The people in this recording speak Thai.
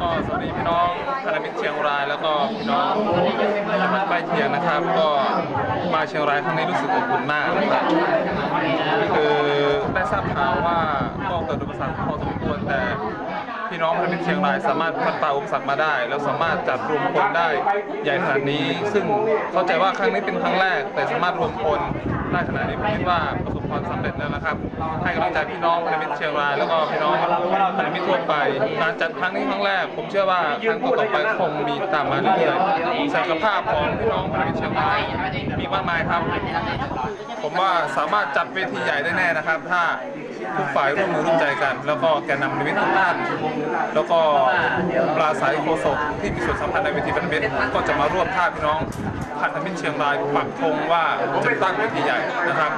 ก็สวัสดีพี่น้องพันามิตรเชียงรายแล้วก็พี่น้องจังหวัดใกล้เคียงนะครับ ก็มาเชียงรายครั้งนี้รู้สึกอบอุ่นมากนะครับคือได้ทราบข่าวว่าก็เกิดอุปสรรคพอสมควรแต่ พี่น้องพันธมิตรเชียงราย สามารถพัดฝ่าอุปสรรคมาได้ แล้วสามารถจัดรวมคนได้ใหญ่ขนาดนี้ ซึ่งเข้าใจว่าครั้งนี้เป็นครั้งแรก แต่สามารถรวมคนได้ขนาดนี้ผมคิดว่าประสบความสำเร็จแล้วนะครับ ให้กำลังใจพี่น้องพันธมิตรเชียงรายแล้วก็พี่น้องพันธมิตรทั่วไปการจัดครั้งนี้ครั้งแรก ผมเชื่อว่าครั้งต่อไปคงมีตามมาเรื่อยๆศักยภาพของพี่น้องพันธมิตรเชียงรายมีมากมายครับ ผมว่าสามารถจัดเวทีใหญ่ได้แน่นะครับ ถ้าทุกฝ่ายร่วมมือร่วมใจกัน แล้วก็แกนนำในธมิตรทุกท่าน แล้วก็ปราศัยโฆษกที่มีส่วนสำคัญในเวทีพันธมิตรก็จะมาร่วมท่าพี่น้องพันธมิตรเชียงรายปักธงว่าจะตั้งเวทีใหญ่นะครับ